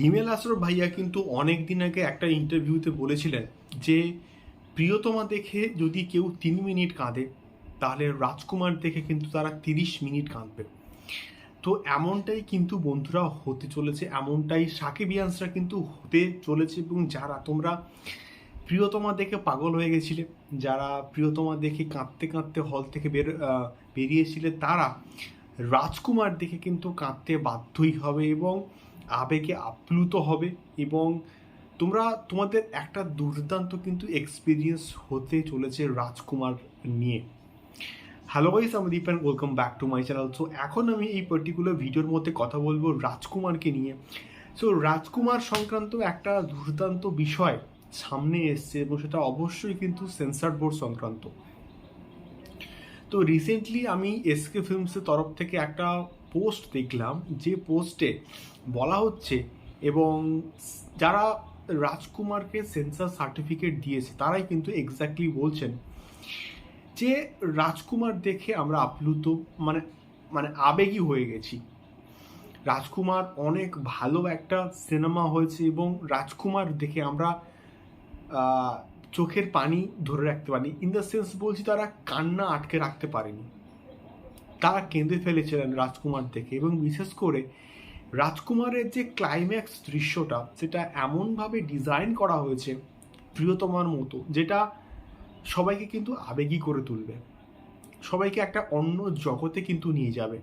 হিমেল আসর ভাইয়া কিন্তু অনেক দিন আগে একটা ইন্টারভিউতে বলেছিলেন যে, প্রিয়তমা দেখে যদি কেউ তিন মিনিট কাঁদে, তাহলে রাজকুমার দেখে কিন্তু তারা তিরিশ মিনিট কাঁদবে। তো এমনটাই কিন্তু বন্ধুরা হতে চলেছে, এমনটাই সাকিবিয়ান্সরা কিন্তু হতে চলেছে এবং যারা তোমরা প্রিয়তমা দেখে পাগল হয়ে গেছিলে, যারা প্রিয়তমা দেখে কাঁদতে কাঁদতে হল থেকে বের বেরিয়েছিলে, তারা রাজকুমার দেখে কিন্তু কাঁদতে বাধ্যই হবে এবং আবেগে আপ্লুত হবে এবং তোমরা, তোমাদের একটা দুর্দান্ত কিন্তু এক্সপিরিয়েন্স হতে চলেছে রাজকুমার নিয়ে। হ্যালো গাইস আমি Deep and welcome back to my channel so এখন আমি এই পার্টিকুলার ভিডিওর মধ্যে কথা বলব রাজকুমারকে নিয়ে। সো রাজকুমার সংক্রান্ত একটা দুর্দান্ত বিষয় সামনে এসছে এবং সেটা অবশ্যই কিন্তু সেন্সার বোর্ড সংক্রান্ত। তো রিসেন্টলি আমি এসকে ফিল্মসের তরফ থেকে একটা পোস্ট দেখলাম, যে পোস্টে বলা হচ্ছে এবং যারা রাজকুমারকে সেন্সার সার্টিফিকেট দিয়েছে, তারাই কিন্তু এক্স্যাক্টলি বলছেন যে রাজকুমার দেখে আমরা আপ্লুত মানে মানে আবেগী হয়ে গেছি। রাজকুমার অনেক ভালো একটা সিনেমা হয়েছে এবং রাজকুমার দেখে আমরা চোখের পানি ধরে রাখতে পারিনি। ইন দ্য সেন্স বলছি তারা কান্না আটকে রাখতে পারেনি। তারা কেঁদে ফেলেছিলেন রাজকুমার দেখে এবং বিশেষ করে রাজকুমারের যে ক্লাইম্যাক্স দৃশ্যটা, সেটা এমনভাবে ডিজাইন করা হয়েছে প্রিয়তমার মতো, যেটা সবাইকে কিন্তু আবেগী করে তুলবে। সবাইকে একটা অন্য জগতে কিন্তু নিয়ে যাবে।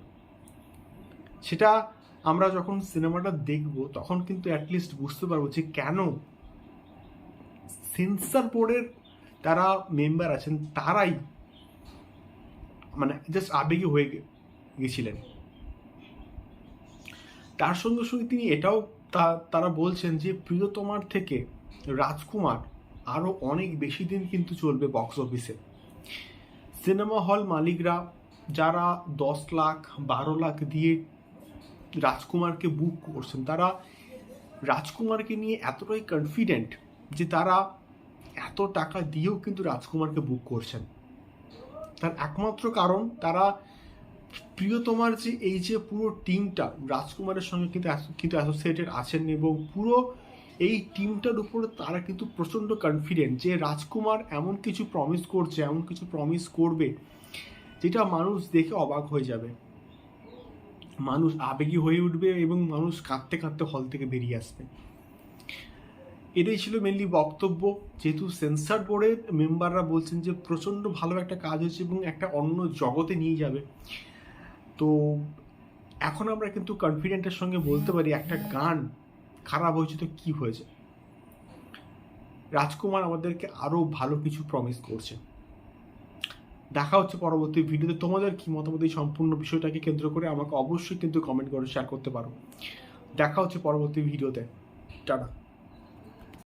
সেটা আমরা যখন সিনেমাটা দেখব, তখন কিন্তু অ্যাটলিস্ট বুঝতে পারব যে কেন সেন্সার বোর্ডের তারা মেম্বার আছেন, তারাই মানে জাস্ট আবেগী হয়ে গেছিলেন। তার সঙ্গে সঙ্গে তিনি এটাও তারা বলছেন যে প্রিয়তমার থেকে রাজকুমার আরও অনেক বেশি দিন কিন্তু চলবে বক্স অফিসে সিনেমা হল মালিকরা যারা দশ লাখ, বারো লাখ দিয়ে রাজকুমারকে বুক করছেন, তারা রাজকুমারকে নিয়ে এতটাই কনফিডেন্ট যে তারা এত টাকা দিয়েও কিন্তু রাজকুমারকে বুক করছেন। তার একমাত্র কারণ, তারা প্রিয়তমার যে এই যে পুরো টিমটা রাজকুমারের সঙ্গে কিন্তু কিন্তু অ্যাসোসিয়েটেড আছেন এবং পুরো এই টিমটার উপরে তারা কিন্তু প্রচণ্ড কনফিডেন্ট যে রাজকুমার এমন কিছু প্রমিস করছে, এমন কিছু প্রমিস করবে, যেটা মানুষ দেখে অবাক হয়ে যাবে। মানুষ আবেগী হয়ে উঠবে এবং মানুষ কাঁদতে কাঁদতে হল থেকে বেরিয়ে আসবে। এটাই ছিল মেনলি বক্তব্য। যেহেতু সেন্সার বোর্ডের মেম্বাররা বলছেন যে প্রচণ্ড ভালো একটা কাজ হয়েছে এবং একটা অন্য জগতে নিয়ে যাবে। তো এখন আমরা কিন্তু কনফিডেন্টের সঙ্গে বলতে পারি একটা গান খারাপ হয়েছে তো কী হয়েছে? রাজকুমার আমাদেরকে আরও ভালো কিছু প্রমিস করছে। দেখা হচ্ছে পরবর্তী ভিডিওতে তোমাদের কি মতামত এই সম্পূর্ণ বিষয়টাকে কেন্দ্র করে? আমাকে অবশ্যই কিন্তু কমেন্ট করে শেয়ার করতে পারো। দেখা হচ্ছে পরবর্তী ভিডিওতে টাটা।